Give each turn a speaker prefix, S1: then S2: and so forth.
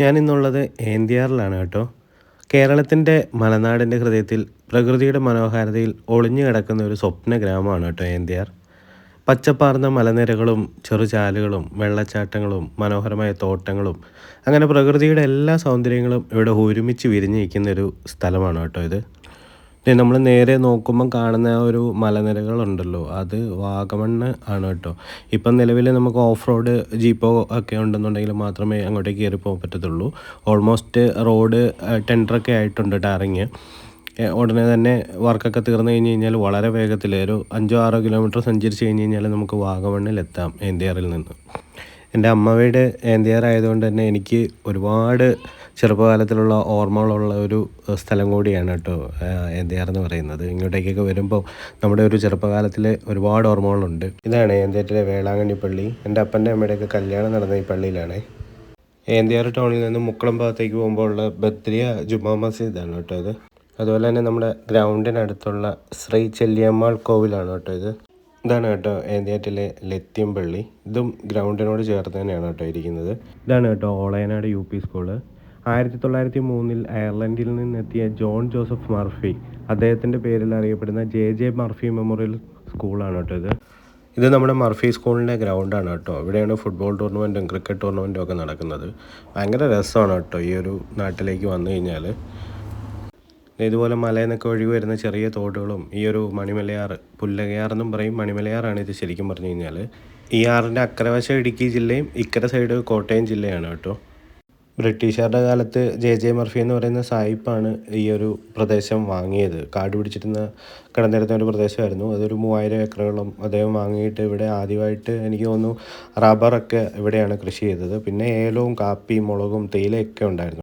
S1: ഞാനിന്നുള്ളത് ഏന്തിയാറിലാണ് കേട്ടോ. കേരളത്തിന്റെ മലനാടിന്റെ ഹൃദയത്തിൽ പ്രകൃതിയുടെ മനോഹാരിതയിൽ ഒളിഞ്ഞു കിടക്കുന്ന ഒരു സ്വപ്ന ഗ്രാമമാണ് കേട്ടോ ഏന്തിയാർ. പച്ചപ്പാർന്ന മലനിരകളും ചെറുചാലുകളും വെള്ളച്ചാട്ടങ്ങളും മനോഹരമായ തോട്ടങ്ങളും അങ്ങനെ പ്രകൃതിയുടെ എല്ലാ സൗന്ദര്യങ്ങളും ഇവിടെ ഒരുമിച്ച് വിരിഞ്ഞിരിക്കുന്ന ഒരു സ്ഥലമാണ് കേട്ടോ ഇത്. നമ്മൾ നേരെ നോക്കുമ്പം കാണുന്ന ഒരു മലനിരകളുണ്ടല്ലോ. അത് വാഗമണ്ണ് ആണ് കേട്ടോ. ഇപ്പം നിലവിൽ നമുക്ക് ഓഫ് റോഡ് ജീപ്പോ ഒക്കെ ഉണ്ടെന്നുണ്ടെങ്കിൽ മാത്രമേ അങ്ങോട്ടേക്ക് കയറി പോകാൻ പറ്റത്തുള്ളൂ. ഓൾമോസ്റ്റ് റോഡ് ടെൻഡറൊക്കെ ആയിട്ടുണ്ട് ടാറിങ്. ഉടനെ തന്നെ വർക്കൊക്കെ തീർന്നു കഴിഞ്ഞ് കഴിഞ്ഞാൽ വളരെ വേഗത്തിൽ ഒരു അഞ്ചോ ആറോ കിലോമീറ്റർ സഞ്ചരിച്ച് കഴിഞ്ഞ് കഴിഞ്ഞാൽ നമുക്ക് വാഗമണ്ണിലെത്താം ഏന്തിയാറിൽ നിന്ന്. എന്റെ അമ്മവയുടെ ഏന്തിയാറായതുകൊണ്ട് തന്നെ എനിക്ക് ഒരുപാട് ചെറുപ്പകാലത്തിലുള്ള ഓർമ്മകളുള്ള ഒരു സ്ഥലം കൂടിയാണ് കേട്ടോ ഏന്തിയാർ എന്ന് പറയുന്നത്. ഇങ്ങോട്ടേക്കൊക്കെ വരുമ്പോൾ നമ്മുടെ ഒരു ചെറുപ്പകാലത്തിലെ ഒരുപാട് ഓർമ്മകളുണ്ട്. ഇതാണ് ഏന്തിയാറ്റിലെ വേളാങ്കണ്ണി പള്ളി. എന്റെ അപ്പന്റെ അമ്മയുടെയൊക്കെ കല്യാണം നടന്ന ഈ പള്ളിയിലാണ്. ഏന്തിയാർ ടൗണിൽ നിന്ന് മുക്കളം ഭാഗത്തേക്ക് പോകുമ്പോൾ ഉള്ള ബദ്രിയ ജുമാ മസ്ജിദാണ് കേട്ടോ ഇത്. അതുപോലെ തന്നെ നമ്മുടെ ഗ്രൗണ്ടിനടുത്തുള്ള ശ്രീ ചെല്ലിയമ്മാൾ കോവിലാണ് കേട്ടോ ഇത്. ഇതാണ് കേട്ടോ ഏന്തിയാറ്റിലെ ലത്യം പള്ളി. ഇതും ഗ്രൗണ്ടിനോട് ചേർത്ത് തന്നെയാണ് കേട്ടോ ഇരിക്കുന്നത്. ഇതാണ് കേട്ടോ ഓളയനാട് യു പി സ്കൂൾ. ആയിരത്തി തൊള്ളായിരത്തി മൂന്നിൽ അയർലൻഡിൽ നിന്നെത്തിയ ജോൺ ജോസഫ് മർഫി അദ്ദേഹത്തിന്റെ പേരിൽ അറിയപ്പെടുന്ന ജെ ജെ മർഫി മെമ്മോറിയൽ സ്കൂളാണ് കേട്ടോ ഇത്. ഇത് നമ്മുടെ മർഫി സ്കൂളിന്റെ ഗ്രൗണ്ടാണ് കേട്ടോ. ഇവിടെയാണ് ഫുട്ബോൾ ടൂർണമെന്റും ക്രിക്കറ്റ് ടൂർണമെന്റും ഒക്കെ നടക്കുന്നത്. ഭയങ്കര രസമാണ് കേട്ടോ ഈ ഒരു നാട്ടിലേക്ക് വന്നു കഴിഞ്ഞാൽ ഇതുപോലെ മലയെന്നൊക്കെ ഒഴുകി വരുന്ന ചെറിയ തോടുകളും ഈ ഒരു മണിമലയാർ പുല്ലകയാർ എന്നും പറയും. മണിമലയാറാണ് ഇത് ശരിക്കും പറഞ്ഞു കഴിഞ്ഞാൽ ഈ ആറിന്റെ അക്രവശം ഇടുക്കി ജില്ലയും ഇക്കര സൈഡ് കോട്ടയം ജില്ലയാണ് കേട്ടോ. ബ്രിട്ടീഷുകാരുടെ കാലത്ത് ജെ ജെ മർഫി എന്ന് പറയുന്ന സായിപ്പാണ് ഈ ഒരു പ്രദേശം വാങ്ങിയത്. കാട് പിടിച്ചിരുന്ന കിടന്നിരുന്ന ഒരു പ്രദേശമായിരുന്നു. അതൊരു മൂവായിരം ഏക്കറുകളും അദ്ദേഹം വാങ്ങിയിട്ട് ഇവിടെ ആദ്യമായിട്ട് എനിക്ക് തോന്നുന്നു റബ്ബറൊക്കെ ഇവിടെയാണ് കൃഷി ചെയ്തത്. പിന്നെ ഏലവും കാപ്പിയും മുളകും തേയിലയൊക്കെ ഉണ്ടായിരുന്നു.